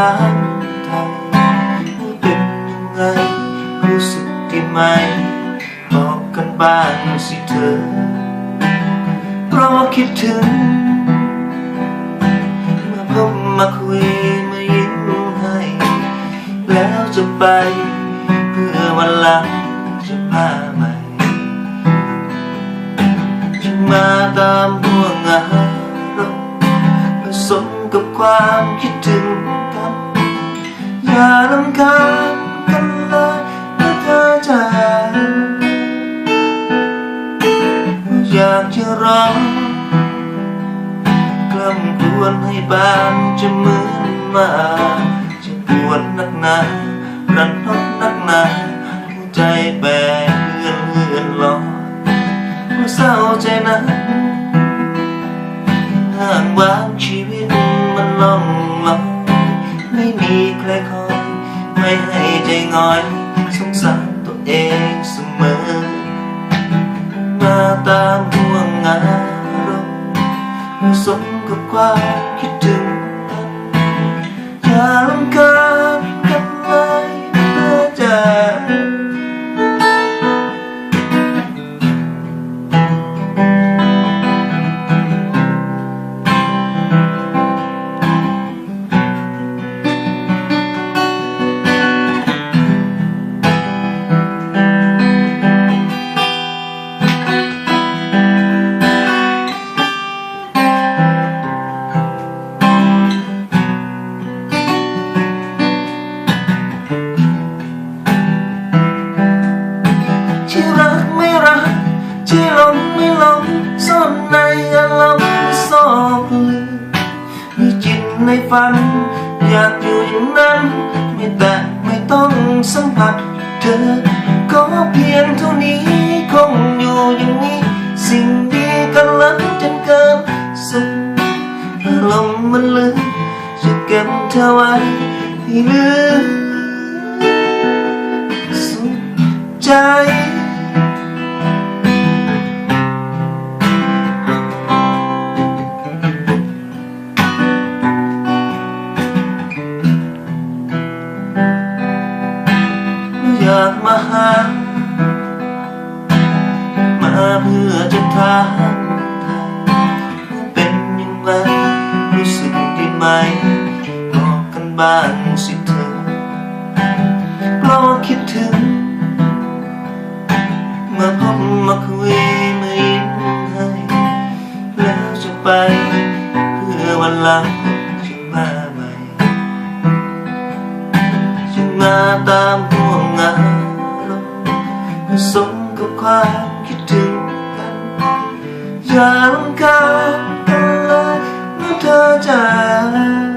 ามไทยว่าเป็นยังไงรู้สึกดีไหม บอกกันบ้างสิเธอ เพราะว่าคิดถึงเมื่อพบมาคุยมายิ้มให้ แล้วจะไป เพื่อวันหลังจะพาใหม่ จะมาตามห่วงอา กับความคิดถึงกันอย่าลำคาญกันเลยนะเธอจ๋าอยากจะร้องกล้ำกลวนให้บานจะเหมือนมาจะปวดนักหนารันทดนักหนาหัวใจแบกเลื่อนเลื่อนลอยว่าเศร้าใจนะห่างว่างชีวิต มีใครคอยไม่ให้ใจง่อยสงสารตัวเองเสมอ มาตามห่วงอารมณ์ผสมกับความคิดถึงยาล ที่หลงไม่หลงซ่อนในอารมณ์ซอกลึกมีจิตในฝัน อยากอยู่อย่างนั้น ไม่แต่ไม่ต้องสัมผัสเธอ ก็เพียงเท่านี้คงอยู่อย่างนี้ สิ่งดีกันลันจนเกินสุดอารมณ์มันลึกจะเก็บเธอไว้ให้ลึกสุดใจ อจะถามไทยว่าเป็นยังไงรู้สึกดีไหมบอกกันบ้างสิเธอเพราะว่าคิดถึงเมื่อพบมาคุยมายิ้มให้แล้วจะไปเพื่อวันหลังจะมาใหม่จะมาตามห่วงอารมณ์ผสมกับความ Jika engkau telah menunda jalan.